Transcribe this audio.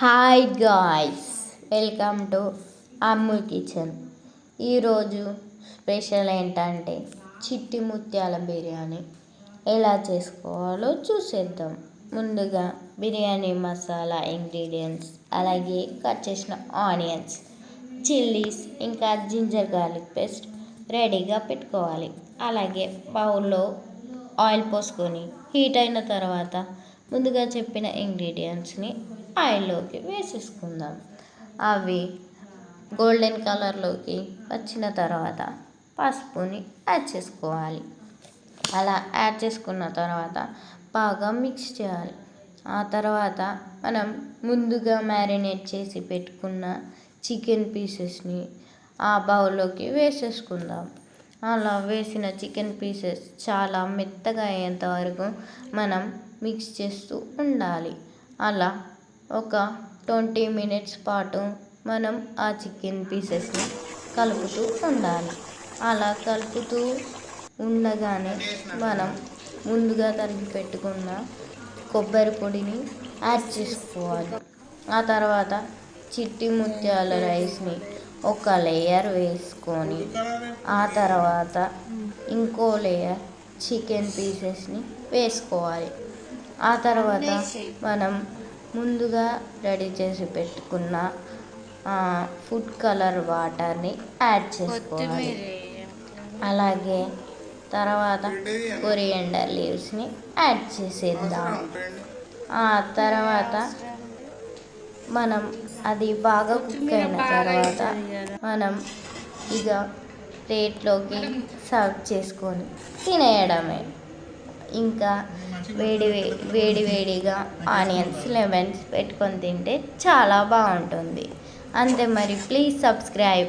Hi guys welcome to Ammul kitchen. ఈరోజు special ఏంటంటే చిట్టి ముత్యాల బిర్యానీ. ఎలా చేసుకోవాలో చూసేద్దాం. ముందుగా బిర్యానీ మసాలా ఇంగ్రీడియంట్స్ అలాగే కట్ చేసిన ఆనియన్స్ చిల్లీస్ ఇంకా జింజర్ గార్లిక్ పేస్ట్ రెడీగా పెట్టుకోవాలి. అలాగే బౌల్లో ఆయిల్ పోసుకొని హీట్ అయిన తర్వాత ముందుగా చెప్పిన ఇంగ్రీడియంట్స్ని ఆయిల్లోకి వేసేసుకుందాం. అవి గోల్డెన్ కలర్లోకి వచ్చిన తర్వాత పసుపుని యాడ్ చేసుకోవాలి. అలా యాడ్ చేసుకున్న తర్వాత బాగా మిక్స్ చేయాలి. ఆ తర్వాత మనం ముందుగా మ్యారినేట్ చేసి పెట్టుకున్న చికెన్ పీసెస్ని ఆ బౌల్లోకి వేసేసుకుందాం. అలా వేసిన చికెన్ పీసెస్ చాలా మెత్తగా అయ్యేంత వరకు మనం మిక్స్ చేస్తూ ఉండాలి. అలా ఒక ట్వంటీ మినిట్స్ పాటు మనం ఆ చికెన్ పీసెస్ని కలుపుతూ ఉండాలి. అలా కలుపుతూ ఉండగానే మనం ముందుగా తరిగి పెట్టుకున్న కొబ్బరి పొడిని యాడ్ చేసుకోవాలి. ఆ తర్వాత చిట్టి ముత్యాల రైస్ని ఒక లేయర్ వేసుకొని ఆ తర్వాత ఇంకో లేయర్ చికెన్ పీసెస్ని వేసుకోవాలి. ఆ తర్వాత మనం ముందుగా రెడీ చేసి పెట్టుకున్న ఫుడ్ కలర్ వాటర్ని యాడ్ చేసుకోవాలి. అలాగే తర్వాత కొరియండర్ లీవ్స్ని యాడ్ చేసేద్దాం. ఆ తర్వాత మనం అది బాగా కుక్ అయిన తర్వాత మనం ఇక ప్లేట్లోకి సర్వ్ చేసుకొని తినేయడమే. ఇంకా వేడి వేడి వేడిగా ఆనియన్స్ లెమన్స్ పెట్టుకొని తింటే చాలా బాగుంటుంది. అంతే మరి ప్లీజ్ సబ్స్క్రైబ్.